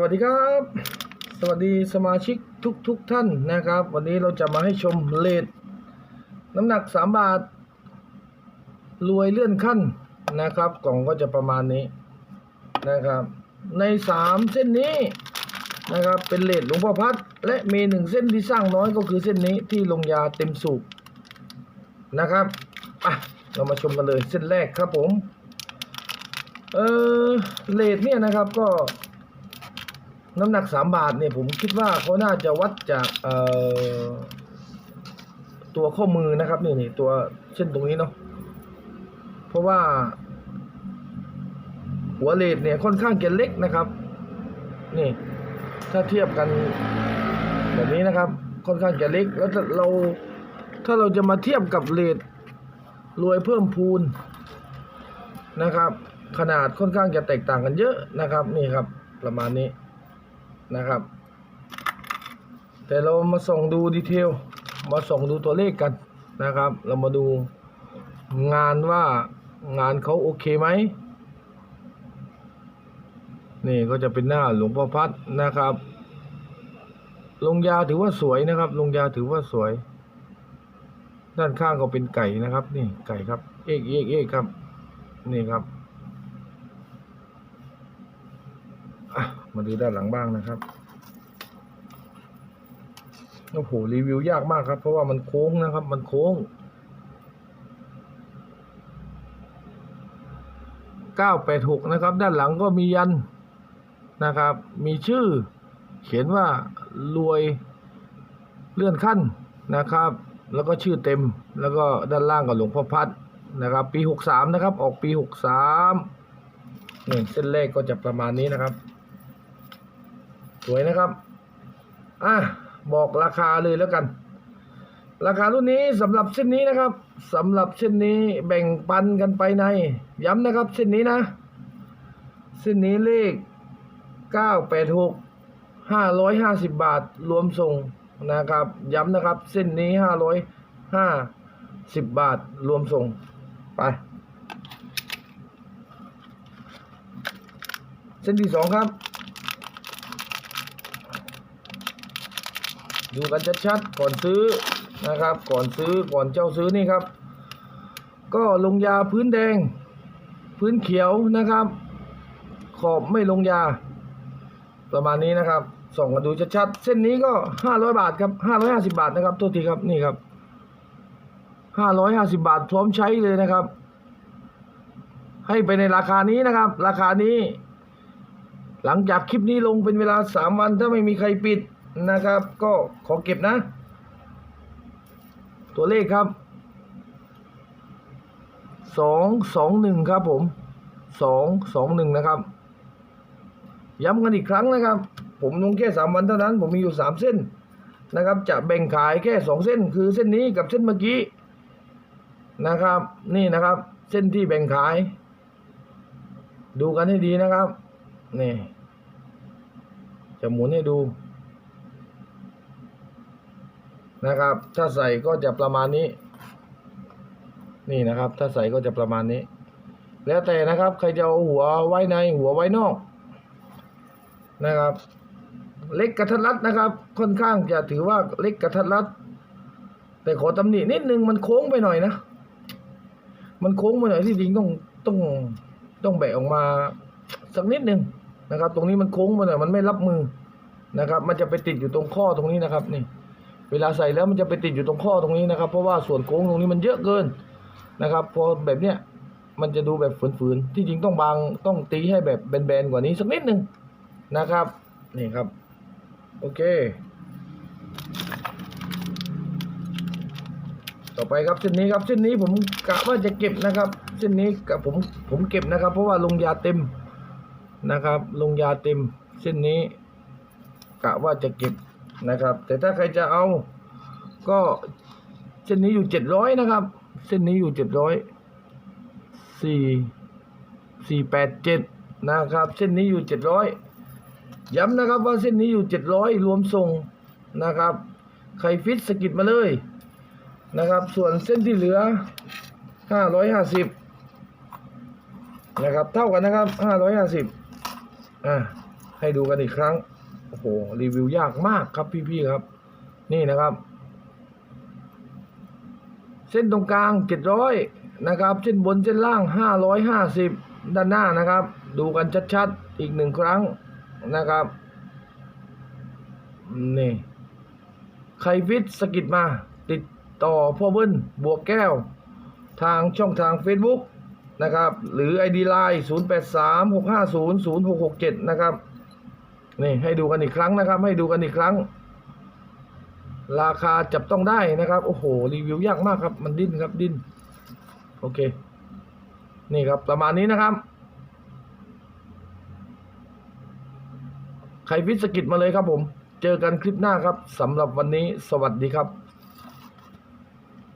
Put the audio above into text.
วัสดีครับ สวัสดีสมาชิกทุกทุกๆท่านนะครับ วันนี้เราจะมาให้ชมเลทน้ำหนัก 3 บาท รวยเลื่อนขั้นนะครับ กล่องก็จะประมาณนี้นะครับ ใน 3 เส้นนี้นะครับเป็นเลทหลวงพ่อพัด และมีหนึ่งเส้นที่สร้างน้อยก็คือเส้นนี้ที่ลงยาเต็มสูบนะครับอะเรามาชมกันเลยเส้นแรกครับผมเออเลทเนี่ยนะครับก็ น้ำหนักสามบาทเนี่ยผมคิดว่าเขาน่าจะวัดจากเอ่อตัวข้อมือนะครับนี่นี่ตัวเส้นตรงนี้เนาะเพราะว่า หัวเลดเนี่ยค่อนข้างจะเล็กนะครับ นี่ ถ้าเทียบกันแบบนี้นะครับ ค่อนข้างจะเล็กแล้วเราถ้าเราจะมาเทียบกับเลดรวยเพิ่มพูนนะครับ ขนาดค่อนข้างจะแตกต่างกันเยอะนะครับ นี่ครับ ประมาณนี้ นะครับ แต่เรามาส่องดูดีเทล มาส่องดูตัวเลขกันนะครับ เรามาดูงานว่างานเขาโอเคไหมนี่ก็จะเป็นหน้าหลวงพ่อพัดนะครับ ลงยาถือว่าสวยนะครับ ลงยาถือว่าสวย ด้านข้างก็เป็นไก่นะครับ นี่ไก่ครับ เอกเอกเอกครับ นี่ครับ มาดูด้านหลังบ้างนะครับโอ้โหรีวิวยากมากครับ เพราะว่ามันโค้งนะครับ มันโค้ง986นะครับ ด้านหลังก็มียันนะครับ มีชื่อ เขียนว่ารวยเลื่อนขั้นนะครับ แล้วก็ชื่อเต็มแล้วก็ด้านล่างกับหลวงพ่อพัดนะครับ ปี63นะครับ ออกปี63นี่เส้นเลขก็จะประมาณนี้นะครับ วยนะครับอะบอกราคาเลยแล้วกัน ราคารุ่นนี้สำหรับเส้นนี้นะครับสำหรับเส้นนี้แบ่งปันกันไปใน ย้ำนะครับเส้นนี้นะเส้นนี้เลข 986 550 บาทรวมส่งนะครับ ย้ำนะครับ เส้นนี้ 550 บาทรวมส่งไป เส้นที่สองครับ ดูกันชัดๆก่อนซื้อนะครับ ก่อนซื้อก่อนเจ้าซื้อนี่ครับ ก็ลงยาพื้นแดง พื้นเขียวนะครับ ขอบไม่ลงยา ประมาณนี้นะครับส่องกันดูชัดๆเส้นนี้ก็ห้าร้อยบาทครับห้าร้อยห้าสิบาทนะครับโทษทีครับนี่ครับห้าร้อยห้าสิบาทพร้อมใช้เลยนะครับ ให้ไปในราคานี้นะครับ ราคานี้ หลังจากคลิปนี้ลงเป็นเวลาสามวันถ้าไม่มีใครปิด นะครับ ก็ขอเก็บนะ ตัวเลขครับสองสองหนึ่งครับผมสองสองหนึ่งนะครับ ย้ำกันอีกครั้งนะครับ ผมลงแค่สามวันเท่านั้น ผมมีอยู่สามเส้นนะครับ จะแบ่งขายแค่สองเส้น คือเส้นนี้กับเส้นเมื่อกี้นะครับ นี่นะครับ เส้นที่แบ่งขาย ดูกันให้ดีนะครับนี่จะหมุนให้ดู นะครับ ถ้าใส่ก็จะประมาณนี้ นี่นะครับ ถ้าใส่ก็จะประมาณนี้ แล้วแต่นะครับ ใครจะเอาหัวไว้ในหัวไว้นอกนะครับ เล็กกระทัดรัดนะครับ ค่อนข้างจะถือว่าเล็กกระทัดรัด แต่ขอตำหนินิดนึงมันโค้งไปหน่อยนะ มันโค้งไปหน่อยที่จริงต้องต้องต้องแบะออกมาสักนิดนึงนะครับ ตรงนี้มันโค้งไปหน่อยมันไม่รับมือนะครับ มันจะไปติดอยู่ตรงข้อตรงนี้นะครับนี่ เวลาใส่แล้วมันจะไปติดอยู่ตรงข้อตรงนี้นะครับ เพราะว่าส่วนโค้งตรงนี้มันเยอะเกินนะครับ พอแบบเนี้ยมันจะดูแบบฝืนๆ ที่จริงต้องบางต้องตีให้แบบแบนๆกว่านี้สักนิดนึงนะครับ นี่ครับ โอเค ต่อไปครับเส้นนี้ครับเส้นนี้ผมกะว่าจะเก็บนะครับเส้นนี้กับผมผมเก็บนะครับ เพราะว่าลงยาเต็มนะครับ ลงยาเต็มเส้นนี้กะว่าจะเก็บ นะครับ แต่ถ้าใครจะเอาก็เส้นนี้อยู่เจ็ดร้อยนะครับ เส้นนี้อยู่เจ็ดร้อยสี่สี่แปดเจ็ดนะครับ เส้นนี้อยู่เจ็ดร้อยย้ำนะครับว่าเส้นนี้อยู่เจ็ดร้อยรวมส่งนะครับ ใครฟิตสกิดมาเลยนะครับ ส่วนเส้นที่เหลือห้าร้อยห้าสิบนะครับ เท่ากันนะครับห้าร้อยห้าสิบอ่าให้ดูกันอีกครั้ง โอ้โหรีวิวยากมากครับพี่ๆครับ นี่นะครับ เส้นตรงกลางเจ็ดร้อยนะครับ เส้นบนเส้นล่างห้าร้อยห้าสิบด้านหน้านะครับ ดูกันชัดๆอีกหนึ่งครั้งนะครับนี่ใครฟิตสกิดมา ติดต่อพ่อเบิ้ลบวกแก้ว ทางช่องทาง Facebook นะครับ หรือ ID Line 0836500667 นะครับ นี่ให้ดูกันอีกครั้งนะครับ ให้ดูกันอีกครั้ง ราคาจับต้องได้นะครับ โอ้โห รีวิวยากมากครับ มันดิ้นครับดิ้น โอเค นี่ครับประมาณนี้นะครับ ใครพิสกิดมาเลยครับผม เจอกันคลิปหน้าครับสำหรับวันนี้สวัสดีครับ